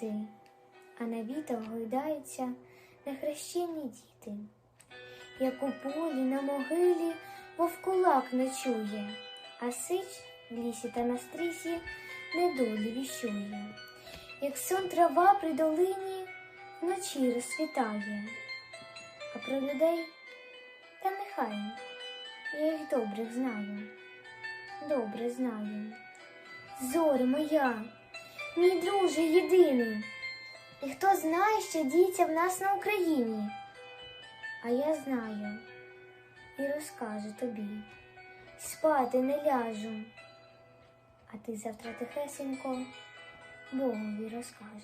зелені а на вітах гойдаються нехрещені діти. Як у полі на могилі вовкулак ночує, а сич в лісі та на стрісі недолі віщує. Як сон трава при долині вночі розцвітає, а про людей та нехай я їх добрих знаю, добре знаю. Зоре моя, мій друже єдиний, і хто знає, що діється в нас на Україні, а я знаю і розкажу тобі, спати не ляжу, а ти завтра тихесенько Богові розкажеш.